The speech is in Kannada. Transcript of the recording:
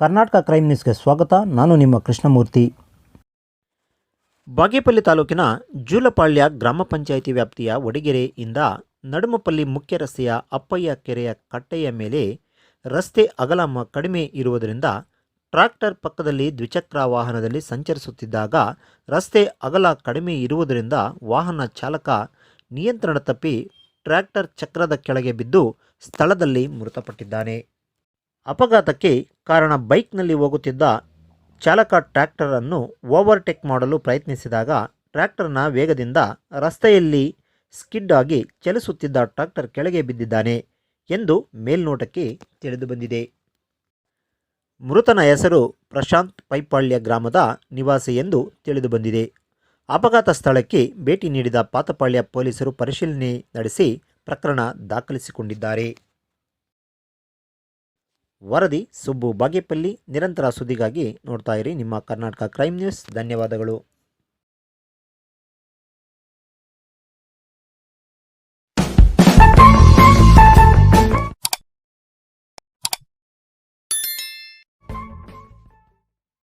ಕರ್ನಾಟಕ ಕ್ರೈಮ್ ನ್ಯೂಸ್ಗೆ ಸ್ವಾಗತ. ನಾನು ನಿಮ್ಮ ಕೃಷ್ಣಮೂರ್ತಿ. ಬಾಗೇಪಲ್ಲಿ ತಾಲೂಕಿನ ಜೂಲಪಾಳ್ಯ ಗ್ರಾಮ ಪಂಚಾಯಿತಿ ವ್ಯಾಪ್ತಿಯ ಒಡಿಗೆರೆಯಿಂದ ನಡುಮಪಲ್ಲಿ ಮುಖ್ಯ ರಸ್ತೆಯ ಅಪ್ಪಯ್ಯ ಕೆರೆಯ ಕಟ್ಟೆಯ ಮೇಲೆ ರಸ್ತೆ ಅಗಲ ಕಡಿಮೆ ಇರುವುದರಿಂದ ಟ್ರಾಕ್ಟರ್ ಪಕ್ಕದಲ್ಲಿ ದ್ವಿಚಕ್ರ ವಾಹನದಲ್ಲಿ ಸಂಚರಿಸುತ್ತಿದ್ದಾಗ ರಸ್ತೆ ಅಗಲ ಕಡಿಮೆ ಇರುವುದರಿಂದ ವಾಹನ ಚಾಲಕ ನಿಯಂತ್ರಣ ತಪ್ಪಿ ಟ್ರ್ಯಾಕ್ಟರ್ ಚಕ್ರದ ಕೆಳಗೆ ಬಿದ್ದು ಸ್ಥಳದಲ್ಲಿ ಮೃತಪಟ್ಟಿದ್ದಾನೆ. ಅಪಘಾತಕ್ಕೆ ಕಾರಣ ಬೈಕ್ನಲ್ಲಿ ಹೋಗುತ್ತಿದ್ದ ಚಾಲಕ ಟ್ರ್ಯಾಕ್ಟರ್ ಅನ್ನು ಓವರ್ಟೇಕ್ ಮಾಡಲು ಪ್ರಯತ್ನಿಸಿದಾಗ ಟ್ರ್ಯಾಕ್ಟರ್ನ ವೇಗದಿಂದ ರಸ್ತೆಯಲ್ಲಿ ಸ್ಕಿಡ್ ಆಗಿ ಚಲಿಸುತ್ತಿದ್ದ ಟ್ರ್ಯಾಕ್ಟರ್ ಕೆಳಗೆ ಬಿದ್ದಿದ್ದಾನೆ ಎಂದು ಮೇಲ್ನೋಟಕ್ಕೆ ತಿಳಿದುಬಂದಿದೆ ಮೃತನ ಹೆಸರು ಪ್ರಶಾಂತ್ ಪೈಪಾಳ್ಯ ಗ್ರಾಮದ ನಿವಾಸಿ ಎಂದು ತಿಳಿದುಬಂದಿದೆ ಅಪಘಾತ ಸ್ಥಳಕ್ಕೆ ಭೇಟಿ ನೀಡಿದ ಪಾತಪಾಳ್ಯ ಪೊಲೀಸರು ಪರಿಶೀಲನೆ ನಡೆಸಿ ಪ್ರಕರಣ ದಾಖಲಿಸಿಕೊಂಡಿದ್ದಾರೆ. ವರದಿ ಸುಬ್ಬು ಬಾಗೇಪಲ್ಲಿ ನಿರಂತರ ಸುದ್ದಿಗಾಗಿ ನೋಡ್ತಾ ಇರಿ ನಿಮ್ಮ ಕರ್ನಾಟಕ ಕ್ರೈಮ್ ನ್ಯೂಸ್. ಧನ್ಯವಾದಗಳು.